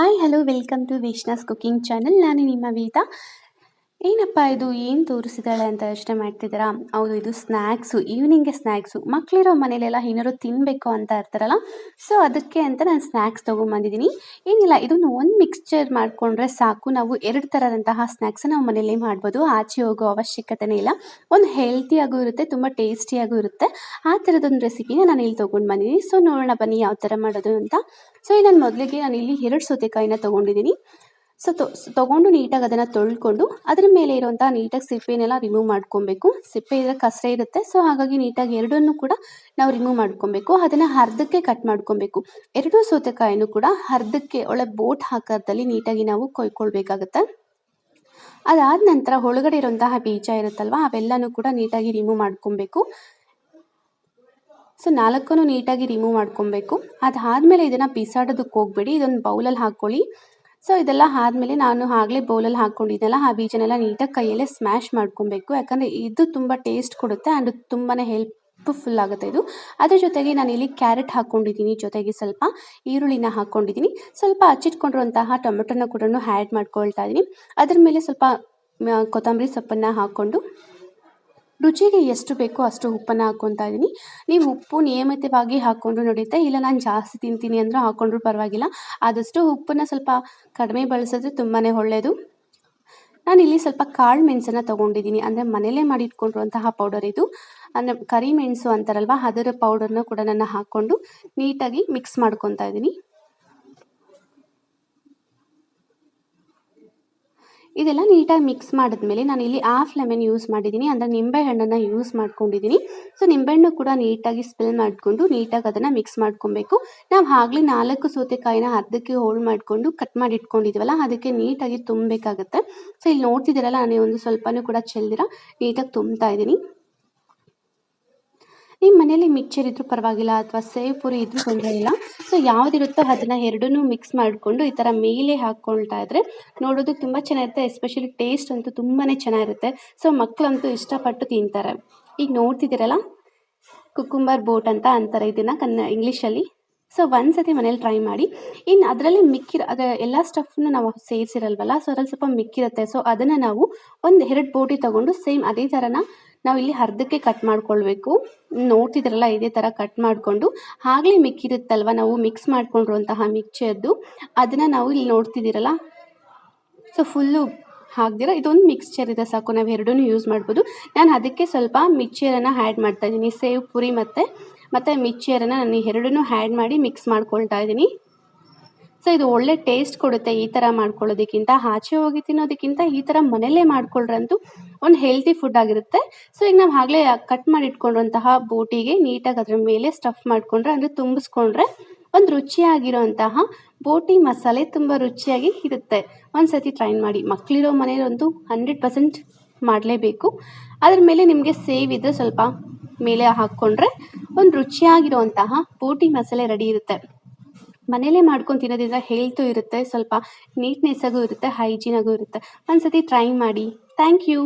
Hi hello welcome to ವಿಶ್ನಾಸ್ cooking channel ನಾನು ನಿಮ್ಮ ವೇದ ಏನಪ್ಪ ಇದು? ಏನು ತೋರಿಸಿದಾಳೆ ಅಂತ ಯೋಚನೆ ಮಾಡ್ತಿದ್ದೀರಾ? ಹೌದು, ಇದು ಸ್ನ್ಯಾಕ್ಸು ಈವ್ನಿಂಗ್ಗೆ ಸ್ನ್ಯಾಕ್ಸು ಮಕ್ಕಳಿರೋ ಮನೇಲೆಲ್ಲ ಏನಾದ್ರು ತಿನ್ನಬೇಕು ಅಂತ ಇರ್ತಾರಲ್ಲ ಸೊ ಅದಕ್ಕೆ ಅಂತ ನಾನು ಸ್ನ್ಯಾಕ್ಸ್ ತೊಗೊಂಬಂದಿದ್ದೀನಿ ಏನಿಲ್ಲ, ಇದನ್ನು ಒಂದು ಮಿಕ್ಸ್ಚರ್ ಮಾಡಿಕೊಂಡ್ರೆ ಸಾಕು. ನಾವು ಎರಡು ಥರದಂತಹ ಸ್ನ್ಯಾಕ್ಸ್ ನಾವು ಮನೇಲಿ ಮಾಡ್ಬೋದು. ಆಚೆ ಹೋಗೋ ಅವಶ್ಯಕತೆನೇ ಇಲ್ಲ. ಒಂದು ಹೆಲ್ತಿಯಾಗೂ ಇರುತ್ತೆ, ತುಂಬ ಟೇಸ್ಟಿಯಾಗೂ ಇರುತ್ತೆ. ಆ ಥರದೊಂದು ರೆಸಿಪಿನ ನಾನು ಇಲ್ಲಿ ತೊಗೊಂಡು ಬಂದಿದ್ದೀನಿ ಸೊ ನೋಡೋಣ ಬನ್ನಿ ಯಾವ ಥರ ಮಾಡೋದು ಅಂತ. ಸೊ ನಾನು ಮೊದಲಿಗೆ ನಾನು ಇಲ್ಲಿ ಎರಡು ಸೌತೆಕಾಯಿನ ತೊಗೊಂಡಿದ್ದೀನಿ. ಸೊ, ತೊಗೊಂಡು ನೀಟಾಗಿ ಅದನ್ನು ತೊಳ್ಕೊಂಡು ಅದ್ರ ಮೇಲೆ ಇರುವಂಥ ನೀಟಾಗಿ ಸಿಪ್ಪೆನೆಲ್ಲ ರಿಮೂವ್ ಮಾಡ್ಕೊಬೇಕು. ಸಿಪ್ಪೆ ಇದ್ರೆ ಕಸ ಇರುತ್ತೆ. ಸೊ ಹಾಗಾಗಿ ನೀಟಾಗಿ ಎರಡನ್ನೂ ಕೂಡ ನಾವು ರಿಮೂವ್ ಮಾಡ್ಕೊಬೇಕು. ಅದನ್ನು ಅರ್ಧಕ್ಕೆ ಕಟ್ ಮಾಡ್ಕೊಬೇಕು. ಎರಡೂ ಸೌತೆಕಾಯಿನೂ ಕೂಡ ಅರ್ಧಕ್ಕೆ ಒಳ್ಳೆ ಬೋಟ್ ಹಾಕೋದಲ್ಲಿ ನೀಟಾಗಿ ನಾವು ಕೊಯ್ಕೊಳ್ಬೇಕಾಗುತ್ತೆ. ಅದಾದ ನಂತರ ಒಳಗಡೆ ಇರುವಂತಹ ಬೀಜ ಇರುತ್ತಲ್ವ, ಅವೆಲ್ಲನೂ ಕೂಡ ನೀಟಾಗಿ ರಿಮೂವ್ ಮಾಡ್ಕೊಬೇಕು. ಸೊ ನಾಲ್ಕನ್ನು ನೀಟಾಗಿ ರಿಮೂವ್ ಮಾಡ್ಕೊಬೇಕು. ಅದಾದಮೇಲೆ ಇದನ್ನು ಬಿಸಾಡೋದಕ್ಕೆ ಹೋಗ್ಬೇಡಿ. ಇದೊಂದು ಬೌಲಲ್ಲಿ ಹಾಕ್ಕೊಳ್ಳಿ. ಸೊ ಇದೆಲ್ಲ ಆದಮೇಲೆ ನಾನು ಆಗಲೇ ಬೌಲಲ್ಲಿ ಹಾಕ್ಕೊಂಡಿದ್ದೆಲ್ಲ ಆ ಬೀಜನೆಲ್ಲ ನೀಟಾಗಿ ಕೈಯಲ್ಲೇ ಸ್ಮ್ಯಾಶ್ ಮಾಡ್ಕೊಬೇಕು. ಯಾಕಂದರೆ ಇದು ತುಂಬ ಟೇಸ್ಟ್ ಕೊಡುತ್ತೆ ಆ್ಯಂಡ್ ತುಂಬಾ ಹೆಲ್ಪ್ಫುಲ್ ಆಗುತ್ತೆ ಇದು. ಅದ್ರ ಜೊತೆಗೆ ನಾನು ಇಲ್ಲಿ ಕ್ಯಾರೆಟ್ ಹಾಕ್ಕೊಂಡಿದ್ದೀನಿ ಜೊತೆಗೆ ಸ್ವಲ್ಪ ಈರುಳ್ಳಿನ ಹಾಕ್ಕೊಂಡಿದ್ದೀನಿ ಸ್ವಲ್ಪ ಹಚ್ಚಿಟ್ಕೊಂಡಿರುವಂತಹ ಟೊಮೆಟೊನ ಕೂಡ ಆ್ಯಡ್ ಮಾಡ್ಕೊಳ್ತಾ ಇದ್ದೀನಿ ಅದ್ರ ಮೇಲೆ ಸ್ವಲ್ಪ ಕೊತ್ತಂಬರಿ ಸೊಪ್ಪನ್ನು ಹಾಕ್ಕೊಂಡು ರುಚಿಗೆ ಎಷ್ಟು ಬೇಕೋ ಅಷ್ಟು ಉಪ್ಪನ್ನು ಹಾಕ್ಕೊತಾ ಇದ್ದೀನಿ. ನೀವು ಉಪ್ಪು ನಿಯಮಿತವಾಗಿ ಹಾಕ್ಕೊಂಡ್ರು ನಡೆಯುತ್ತೆ ಇಲ್ಲ ನಾನು ಜಾಸ್ತಿ ತಿಂತೀನಿ ಅಂದರೂ ಹಾಕ್ಕೊಂಡ್ರೂ ಪರವಾಗಿಲ್ಲ. ಆದಷ್ಟು ಉಪ್ಪನ್ನು ಸ್ವಲ್ಪ ಕಡಿಮೆ ಬಳಸಿದ್ರೆ ತುಂಬಾ ಒಳ್ಳೆಯದು ಇಲ್ಲಿ ಸ್ವಲ್ಪ ಕಾಳು ಮೆಣಸನ್ನು ತೊಗೊಂಡಿದ್ದೀನಿ. ಅಂದರೆ ಮನೇಲೇ ಮಾಡಿ ಇಟ್ಕೊಂಡಿರುವಂತಹ ಪೌಡರ್ ಇದು. ಅಂದರೆ ಕರಿ ಮೆಣಸು ಅಂತಾರಲ್ವ, ಅದರ ಪೌಡರ್ನ ಕೂಡ ನಾನು ಹಾಕ್ಕೊಂಡು ನೀಟಾಗಿ ಮಿಕ್ಸ್ ಮಾಡ್ಕೊತಾ ಇದ್ದೀನಿ. ಇದೆಲ್ಲ ನೀಟಾಗಿ ಮಿಕ್ಸ್ ಮಾಡಿದ್ಮೇಲೆ ನಾನು ಇಲ್ಲಿ ಹಾಫ್ ಲೆಮನ್ ಯೂಸ್ ಮಾಡಿದ್ದೀನಿ. ಅಂದರೆ ನಿಂಬೆಹಣ್ಣನ್ನು ಯೂಸ್ ಮಾಡ್ಕೊಂಡಿದ್ದೀನಿ. ಸೊ ನಿಂಬೆಹಣ್ಣು ಕೂಡ ನೀಟಾಗಿ ಸ್ಪಿಲ್ ಮಾಡಿಕೊಂಡು ನೀಟಾಗಿ ಅದನ್ನು ಮಿಕ್ಸ್ ಮಾಡ್ಕೊಬೇಕು. ನಾವು ಆಗಲೇ ನಾಲ್ಕು ಸೌತೆಕಾಯಿನ ಅರ್ಧಕ್ಕೆ ಹೋಳು ಮಾಡಿಕೊಂಡು ಕಟ್ ಮಾಡಿ ಇಟ್ಕೊಂಡಿದ್ವಲ್ಲ ಅದಕ್ಕೆ ನೀಟಾಗಿ ತುಂಬಬೇಕಾಗತ್ತೆ. ಸೊ ಇಲ್ಲಿ ನೋಡ್ತಿದ್ದೀರಲ್ಲ, ನಾನು ಒಂದು ಸ್ವಲ್ಪನೂ ಕೂಡ ಚೆಲ್ದಿರ ನೀಟಾಗಿ ತುಂಬ್ತಾ ಇದ್ದೀನಿ. ನಿಮ್ಮ ಮನೇಲಿ ಮಿಕ್ಚರ್ ಇದ್ರೂ ಪರವಾಗಿಲ್ಲ ಅಥವಾ ಸೇವ್ ಪುರಿ ಇದ್ರೂ ತೊಂದರೆ ಇಲ್ಲ. ಸೊ ಯಾವುದಿರುತ್ತೋ ಅದನ್ನು ಎರಡನ್ನೂ ಮಿಕ್ಸ್ ಮಾಡಿಕೊಂಡು ಈ ಥರ ಮೇಲೆ ಹಾಕೊಳ್ತಾ ಇದ್ರೆ ನೋಡೋದಕ್ಕೆ ತುಂಬ ಚೆನ್ನಾಗಿರುತ್ತೆ. ಎಸ್ಪೆಷಲಿ ಟೇಸ್ಟ್ ಅಂತೂ ತುಂಬಾ ಚೆನ್ನಾಗಿರುತ್ತೆ. ಸೊ ಮಕ್ಕಳಂತೂ ಇಷ್ಟಪಟ್ಟು ತಿಂತಾರೆ. ಈಗ ನೋಡ್ತಿದ್ದೀರಲ್ಲ? ಕುಕುಂಬರ್ ಬೋಟ್ ಅಂತ ಅಂತಾರೆ ಇದನ್ನು ಕನ್ನ ಇಂಗ್ಲೀಷಲ್ಲಿ ಸೊ ಒಂದು ಸತಿ ಮನೇಲಿ ಟ್ರೈ ಮಾಡಿ. ಇನ್ನು ಅದರಲ್ಲಿ ಮಿಕ್ಕಿರೋ ಅದರ ಎಲ್ಲ ಸ್ಟಫ್ನ ನಾವು ಸೇರಿಸಿರಲ್ವಲ್ಲ ಸೊ ಅದ್ರಲ್ಲಿ ಸ್ವಲ್ಪ ಮಿಕ್ಕಿರುತ್ತೆ. ಸೊ ಅದನ್ನು ನಾವು ಒಂದು ಎರಡು ಬೋಟಿ ತೊಗೊಂಡು ಸೇಮ್ ಅದೇ ಥರನ ನಾವು ಇಲ್ಲಿ ಅರ್ಧಕ್ಕೆ ಕಟ್ ಮಾಡ್ಕೊಳ್ಬೇಕು. ನೋಡ್ತಿದ್ರಲ್ಲ, ಇದೇ ಥರ ಕಟ್ ಮಾಡಿಕೊಂಡು. ಆಗಲೇ ಮಿಕ್ಕಿರುತ್ತಲ್ವ, ನಾವು ಮಿಕ್ಸ್ ಮಾಡ್ಕೊಂಡಿರುವಂತಹ ಮಿಕ್ಚರ್ದು ಅದನ್ನು ನಾವು ಇಲ್ಲಿ ನೋಡ್ತಿದ್ದೀರಲ್ಲ. ಸೊ ಫುಲ್ಲು ಹಾಕ್ದಿರ, ಇದೊಂದು ಮಿಕ್ಸ್ಚರ್ ಇದೆ ಸಾಕು. ನಾವು ಎರಡೂ ಯೂಸ್ ಮಾಡ್ಬೋದು. ನಾನು ಅದಕ್ಕೆ ಸ್ವಲ್ಪ ಮಿಕ್ಚರನ್ನು ಆ್ಯಡ್ ಮಾಡ್ತಾಯಿದ್ದೀನಿ ಸೇವ್, ಪುರಿ ಮತ್ತು ಮತ್ತು ಮಿಕ್ಚರನ್ನು ನಾನು ಎರಡನ್ನೂ ಹ್ಯಾಡ್ ಮಾಡಿ ಮಿಕ್ಸ್ ಮಾಡ್ಕೊಳ್ತಾ ಇದ್ದೀನಿ. ಸೊ ಇದು ಒಳ್ಳೆ ಟೇಸ್ಟ್ ಕೊಡುತ್ತೆ ಈ ಥರ ಮಾಡ್ಕೊಳ್ಳೋದಕ್ಕಿಂತ. ಆಚೆ ಹೋಗಿ ತಿನ್ನೋದಕ್ಕಿಂತ ಈ ಥರ ಮನೆಯಲ್ಲೇ ಮಾಡ್ಕೊಳ್ರಂತೂ ಒಂದು ಹೆಲ್ತಿ ಫುಡ್ ಆಗಿರುತ್ತೆ. ಸೊ ಈಗ ನಾವು ಆಗಲೇ ಕಟ್ ಮಾಡಿ ಇಟ್ಕೊಂಡಿರುವಂತಹ ಬೋಟಿಗೆ ನೀಟಾಗಿ ಅದರ ಮೇಲೆ ಸ್ಟಫ್ ಮಾಡಿಕೊಂಡ್ರೆ, ಅಂದರೆ ತುಂಬಿಸ್ಕೊಂಡ್ರೆ ಒಂದು ರುಚಿಯಾಗಿರೋಂತಹ ಬೋಟಿ ಮಸಾಲೆ ತುಂಬ ರುಚಿಯಾಗಿ ಇರುತ್ತೆ. ಒಂದು ಸತಿ ಟ್ರೈ ಮಾಡಿ. ಮಕ್ಕಳಿರೋ ಮನೆಯಲ್ಲಂತೂ ಹಂಡ್ರೆಡ್ ಪರ್ಸೆಂಟ್ ಮಾಡಲೇಬೇಕು. ಅದ್ರ ಮೇಲೆ ನಿಮಗೆ ಸೇವ್ ಇದ್ದರೆ ಸ್ವಲ್ಪ ಮೇಲೆ ಹಾಕ್ಕೊಂಡ್ರೆ ಒಂದು ರುಚಿಯಾಗಿರುವಂತಹ ಬೋಟಿ ಮಸಾಲೆ ರೆಡಿ ಇರುತ್ತೆ. ಮನೇಲೇ ಮಾಡ್ಕೊಂಡು ತಿನ್ನೋದ್ರಿಂದ ಹೆಲ್ತು ಇರುತ್ತೆ, ಸ್ವಲ್ಪ ನೀಟ್ನೆಸ್ಸಾಗೂ ಇರುತ್ತೆ ಹೈಜೀನಾಗೂ ಇರುತ್ತೆ. ಒಂದ್ಸತಿ ಟ್ರೈ ಮಾಡಿ. Thank you